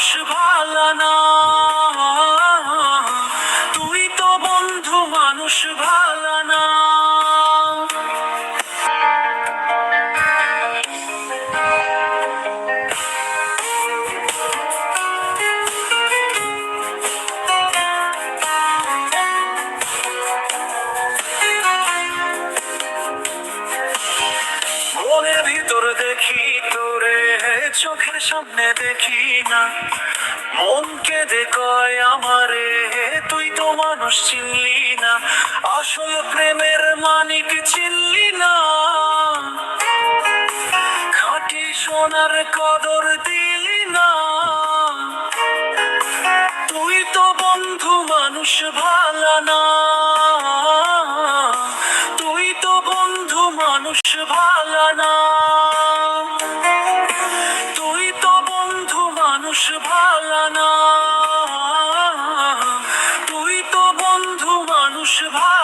মানুষ ভালো না। তুই তো বন্ধু মানুষ ভালো না ভিতর দেখি চোখের সামনে দেখি না। মনকে দেখয় আমারে, তুই তো মানুষ চিনলি না। আসল প্রেমের মানিক চিনলি না। খাঁটি সোনার কদর দিলি না। তুই তো বন্ধু, মানুষ ভালো না। মানুষ ভালা না। তুই তো বন্ধু মানুষ ভালো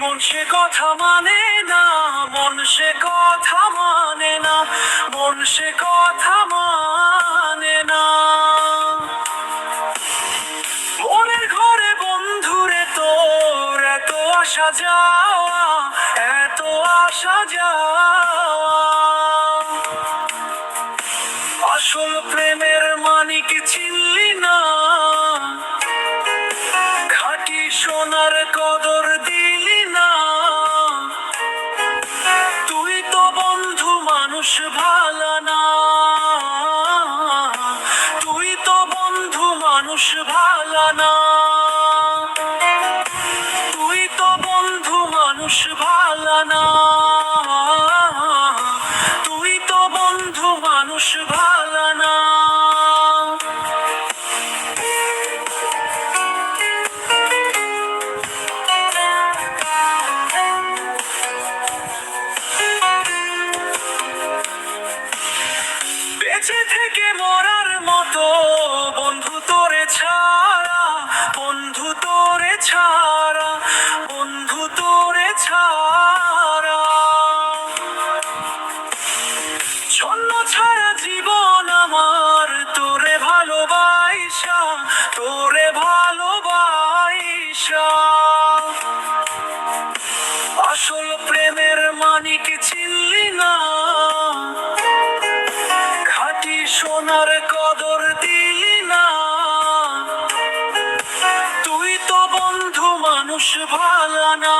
মন সে কথা মানে না, মন সে কথা মানে না, মন সে কথা মানে না। মনের ঘরে বন্ধুরে তোর এত আসা যাওয়া, এত আসা যাওয়া। আসল প্রেমের মানিক চিনলি না, খাঁটি সোনার কদর বন্ধু মানুষ ভালো না। তুই তো বন্ধু মানুষ ভালো না। তুই তো বন্ধু মানুষ ভালো না। বেঁচে থেকে মরার মতো, বন্ধু তোরে ছাড়া, বন্ধু তোরে ছাড়া, বন্ধু তোরে ছাড়া। ছন্ন ছাড়া জীবন আমার, তোরে ভালোবাসা তোরে ভালোবাসা আসল প্রেমের মানিক কদর দিলি না। তুই তো বন্ধু মানুষ, ভালো না।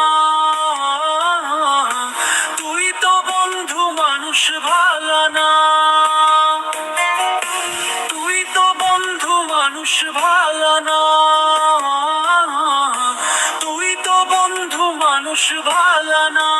তুই তো বন্ধু মানুষ, ভালো না। তুই তো বন্ধু মানুষ, ভালো না। তুই তো বন্ধু মানুষ, ভালো না।